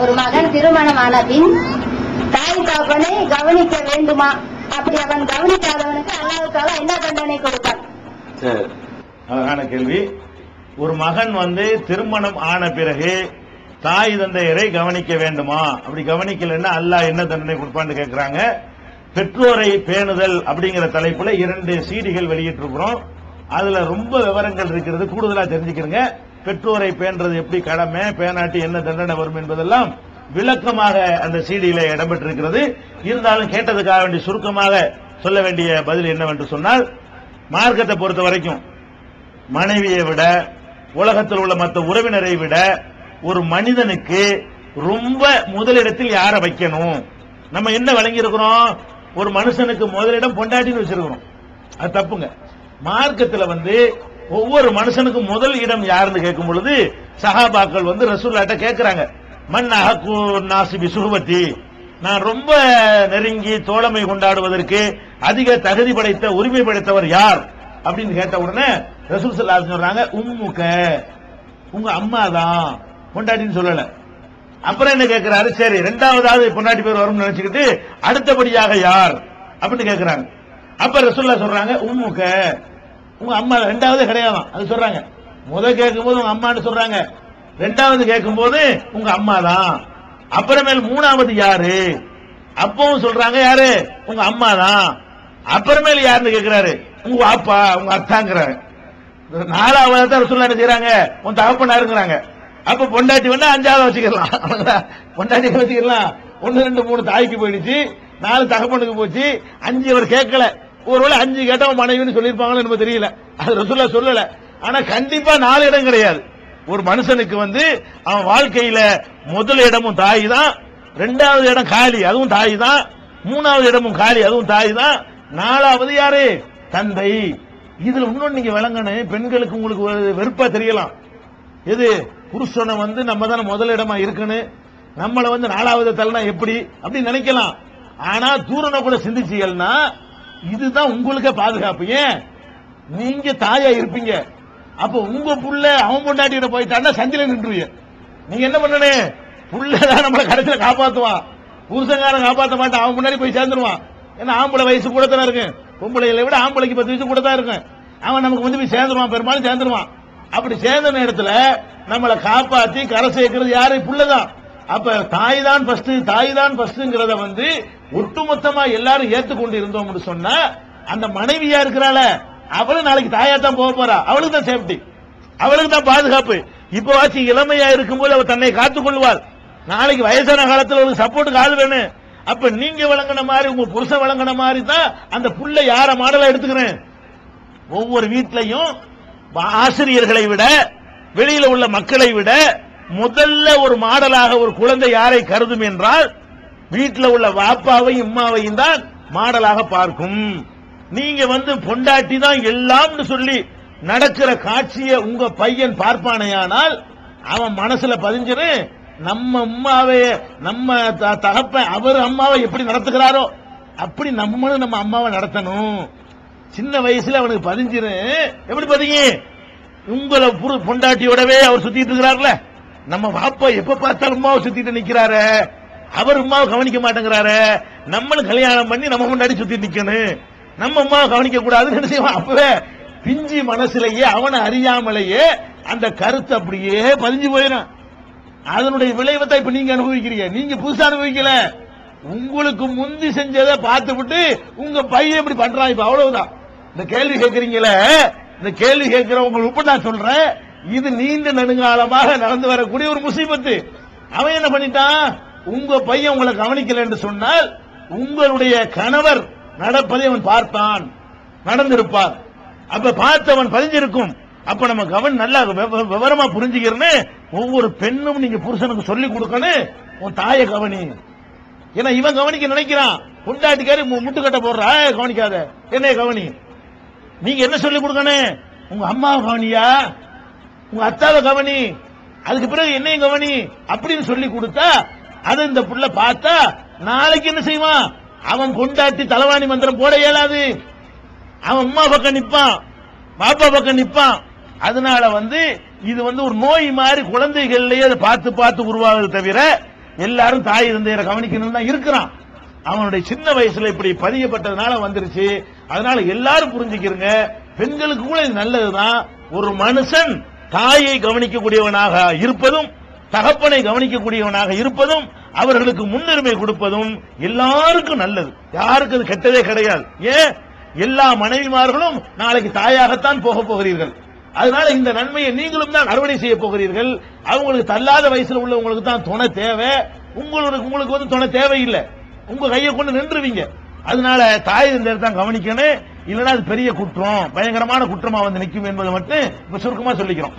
ஒரு மகன் திருமணமான பின் தாய் தகப்பனை கவனிக்க வேண்டுமா? அப்படி அவன் கவனிக்காதவனுக்கு அல்லாஹ் என்ன தண்டனை கொடுப்பான்? அழகான கேள்வி. ஒரு மகன் வந்து திருமணம் ஆன பிறகு தாய் தந்தையரை கவனிக்க வேண்டுமா? அப்படி கவனிக்கலைன்னா அல்லாஹ் என்ன தண்டனை கொடுப்பான்னு கேட்கிறாங்க பெற்றோரை பேணுதல் அப்படிங்கிற தலைப்புல இரண்டு சீடிகள் வெளியிட்டிருக்கிறோம். அதுல ரொம்ப விவரங்கள் இருக்கிறது. கூடுதலா தெரிஞ்சுக்கிறங்க பெற்றோரை பேணுறது எப்படி கடமை? பேனாட்டி என்ன தண்டனை வரும் என்பதெல்லாம் விளக்கமாக அந்த சீடியில இடம்பெற்றிருக்கிறது. இருந்தாலும் கேட்டதுக்காக வேண்டிய சுருக்கமாக சொல்ல வேண்டிய பதில் என்னவென்று சொன்னால் மார்க்கத்தை பொறுத்த வரைக்கும் மனைவியை விட உலகத்தில் உள்ள மற்ற உறவினரை விட ஒரு மனிதனுக்கு ரொம்ப முதலிடத்தில் யாரை வைக்கணும்? நம்ம என்ன விளங்கி இருக்கிறோம் ஒரு மனுஷனுக்கு முதலிடம் பொண்டாட்டின்னு வச்சிருக்கிறோம். அது தப்புங்க. மார்க்கத்தில் வந்து ஒவ்வொரு மனுஷனுக்கும் முதல் இடம் யாருன்னு கேட்கும் பொழுது சஹாபாக்கள் வந்து ரசூல்லாட்ட கேட்கிறாங்க. மண் அகக்கு நாசிபி சுகுபத்தி நான் ரொம்ப நெருங்கி தோழமை கொண்டாடுவதற்கு அதிக தகுதி படைத்த உரிமை படைத்தவர் யார்? அப்படின்னு கேட்ட உடனே ரசூல் சல்லா சொல்றாங்க உம்முக்க உங்க அம்மா தான். பொண்டாட்டின்னு சொல்லல. அப்புறம் என்ன கேட்கிறாரு? சரி ரெண்டாவதாவது பொண்டாட்டி பேர் வரும்னு நினைச்சுக்கிட்டு அடுத்தபடியாக யார்? அப்படின்னு கேட்கிறாங்க. அப்ப ரசூல்லா சொல்றாங்க உம்முக்க உங்க அம்மா ரெண்டாவது கிடையாதான். அது சொல்றாங்க. முத கேட்கும்போது உங்க அம்மான்னு சொல்றாங்க. ரெண்டாவது கேட்கும்போது உங்க அம்மா தான் அப்புறமேல் மூணாவது யாரு? அப்பவும் சொல்றாங்க யாரு? உங்க அம்மா தான் அப்புறமேல் யாருன்னு கேட்கிறாரு உங்க அப்பா உங்க அத்தாங்கிறாரு. நாலாவது தான் சொல்ல என்ன செய்யறாங்க உன் தகப்பனாருங்கிறாங்க. அப்ப பொண்டாட்டி வேணா அஞ்சாவது வச்சுக்கலாம். பொண்டாட்டி வச்சுக்கலாம்? ஒன்னு ரெண்டு மூணு தாய்க்கு போயிடுச்சு. நாலு தகப்பனுக்கு போச்சு. அஞ்சு அவர் கேட்கல. ஒருவேளை அஞ்சு கேட்டவன் மனைவின்னு சொல்லியிருப்பாங்களோ நம்ம தெரியல. அது ரசூல்லா சொல்லல. ஆனா கண்டிப்பா நாலு இடம் கிடையாது. ஒரு மனுஷனுக்கு வந்து அவன் வாழ்க்கையில முதல் இடமும் தாய் தான் ரெண்டாவது இடம் காலி அதுவும் தாய் தான் மூணாவது இடமும் காலி அதுவும் தாய் தான் நாலாவது யாரு? தந்தை. இதுல இன்னொன்னு நீங்க விளங்கணும். பெண்களுக்கு உங்களுக்கு ஒரு வெறுப்பா தெரியலாம். எது? புருஷனை வந்து நம்ம தானே முதல் இடமா இருக்கணும். நம்மளை வந்து நாலாவது தலைனா எப்படி? அப்படின்னு நினைக்கலாம். ஆனா தூரனை கூட சிந்திச்சீங்கன்னா இதுதான் உங்களுக்கே பாதுகாப்பு. ஏன்? நீங்க தாயா இருப்பீங்க. அப்ப உங்க புள்ள அவன் பொண்டாட்டிகிட்ட போயிட்டான்னா சந்தில நின்றுவீங்க நீங்க என்ன பண்ணணும் புள்ளதான் நம்மளை கடைசியில காப்பாத்துவான். புருஷங்காரன் காப்பாத்த மாட்டான். அவன் முன்னாடி போய் சேர்ந்துருவான். ஏன்னா ஆம்பளை வயசு கூட தானே இருக்கு. பொம்பளைகளை விட ஆம்பளைக்கு பத்து வயசு கூட தான் இருக்கும் அவன் நமக்கு வந்து போய் சேர்ந்துருவான். பெரும்பாலும் சேர்ந்துருவான். அப்படி சேர்ந்த இடத்துல நம்மளை காப்பாத்தி கரை சேர்க்கிறது யாரு? புள்ளதான். அப்ப தாய் தான் ஃபர்ஸ்ட் தாய் தான் ஃபர்ஸ்ட்ங்கிறத வந்து ஒட்டுமொத்தமா எல்லாரும் ஏத்துக்கொண்டு இருந்தோம்னு சொன்னா அந்த மனைவியா இருக்கிறாள அவளும் நாளைக்கு தாயா தான் போக போறா. அவளுக்கு தான் சேஃப்டி அவளுக்கு தான் பாதுகாப்பு. இப்ப வாச்சு இளமையா இருக்கும்போது அவள் தன்னை காத்துக் கொள்வாள். நாளைக்கு வயசான காலத்துல ஒரு சப்போர்ட்டுக்கு ஆள் வேணும். அப்ப நீங்க வழங்கின மாதிரி உங்க புருஷன் வழங்கின மாதிரி தான் அந்த புள்ள யார மாடலை எடுத்துக்கிறேன்? ஒவ்வொரு வீட்லயும் ஆசிரியர்களை விட வெளியில உள்ள மக்களை விட முதல்ல ஒரு மாடலாக ஒரு குழந்தை யாரை கருதும் என்றால் வீட்டில் உள்ள வாப்பாவையும் இம்மாவையும் தான் மாடலாக பார்க்கும். நீங்க வந்து பொண்டாட்டி தான் எல்லாம்னு சொல்லி நடக்கிற காட்சியை உங்க பையன் பார்ப்பானையானால் அவன் மனசுல பதிஞ்சிரு நம்ம அம்மாவை நம்ம த- அவர் அம்மாவை எப்படி நடத்துகிறாரோ அப்படி நம்மளும் நம்ம அம்மாவை நடத்தணும். சின்ன வயசுல அவனுக்கு பதிஞ்சிரு. எப்படி பதிங்க உங்களை பொண்டாட்டியோடவே அவர் சுத்திட்டு இருக்கிறார்ல. நம்ம பாப்பா எப்ப பார்த்தாலும் அம்மாவை சுத்திட்டு நிக்கிறாரு? அவர் அம்மாவை கவனிக்க மாட்டேங்கிறாரு. நம்மளும் கல்யாணம் பண்ணி நம்ம முன்னாடி சுத்தி நிக்கணும். நம்ம அம்மாவை கவனிக்க கூடாதுன்னு அப்பவே பிஞ்சி மனசுலயே அவனை அறியாமலேயே அந்த கருத்து அப்படியே பதிஞ்சு போயிடும். அதனுடைய விளைவை தான் இப்ப நீங்க அனுபவிக்கிறீங்க. நீங்க புதுசா அனுபவிக்கல. உங்களுக்கு முந்தி செஞ்சதை பார்த்துவிட்டு உங்க பையன் இப்படி பண்றான். இப்ப அவ்வளவுதான். இந்த கேள்வி கேட்கறீங்களே? இந்த கேள்வி கேட்கிறவங்களுக்கு நான் சொல்றேன். இது நீண்ட நெடுங்காலமாக நடந்து வரக்கூடிய ஒரு முசீபத்து. அவன் என்ன பண்ணிட்டான்? உங்க பையன் உங்களை கவனிக்கல என்று சொன்னால் உங்களுடைய கணவர் நடப்பதை அவன் பார்த்தான். நடந்திருப்பார். அப்ப பார்த்தவன் பதிஞ்சிருக்கும். அப்ப நம்ம கவன் நல்லா விவ- விவரமா புரிஞ்சுக்கிறேன்னு ஒவ்வொரு பெண்ணும் நீங்க புருஷனுக்கு சொல்லி கொடுக்கணும். உன் தாயை கவனி. ஏன்னா இவன் கவனிக்க நினைக்கிறான். பொண்டாட்டிக்காரி மு- முட்டுக்கட்டை போடுறா. கவனிக்காத. என்னைய கவனி. நீங்க என்ன சொல்லி கொடுக்கணும்? உங்க அம்மாவை கவனியா? உங்க அத்தாவை கவனி. அதுக்கு பிறகு என்னையும் கவனி. அப்படின்னு சொல்லி கொடுத்தா அதை இந்த புள்ள பார்த்தா நாளைக்கு என்ன செய்வான்? அவன் கொண்டாட்டி தலவாணி மந்திரம் போட இயலாது. அவன் அம்மா பக்கம் நிப்பான் பாப்பா பக்கம் நிப்பான். அதனால வந்து இது வந்து ஒரு நோய் மாதிரி குழந்தைகள்லயே அதை பார்த்து பார்த்து உருவாகுது தவிர எல்லாரும் தாய் தந்தையரை கவனிக்கணும் தான் இருக்கிறான். அவனுடைய சின்ன வயசுல இப்படி பதியப்பட்டதுனால வந்துருச்சு. அதனால எல்லாரும் புரிஞ்சுக்கிறங்க பெண்களுக்கு கூட இது நல்லதுதான். ஒரு மனுஷன் தாயை கவனிக்கக்கூடியவனாக இருப்பதும் தகப்பனை கவனிக்கக்கூடியவனாக இருப்பதும் அவர்களுக்கு முன்னுரிமை கொடுப்பதும் எல்லாருக்கும் நல்லது. யாருக்கு அது கெட்டதே கிடையாது. ஏன்? எல்லா மனைவிமார்களும் நாளைக்கு தாயாகத்தான் போக போகிறீர்கள். அதனால இந்த நன்மையை நீங்களும் தான் அறுவடை செய்ய போகிறீர்கள். அவங்களுக்கு தள்ளாத வயசுல உள்ளவங்களுக்கு தான் துணை தேவை. உங்களுக்கு உங்களுக்கு வந்து துணை தேவையில்லை. உங்க கையை கொண்டு நின்றுவீங்க. அதனால தாய் இந்த தான் கவனிக்கணும். இல்லைன்னா அது பெரிய குற்றம். பயங்கரமான குற்றமா வந்து நிற்கும் என்பதை மட்டும் இப்ப சுருக்கமா சொல்லிக்கிறோம்.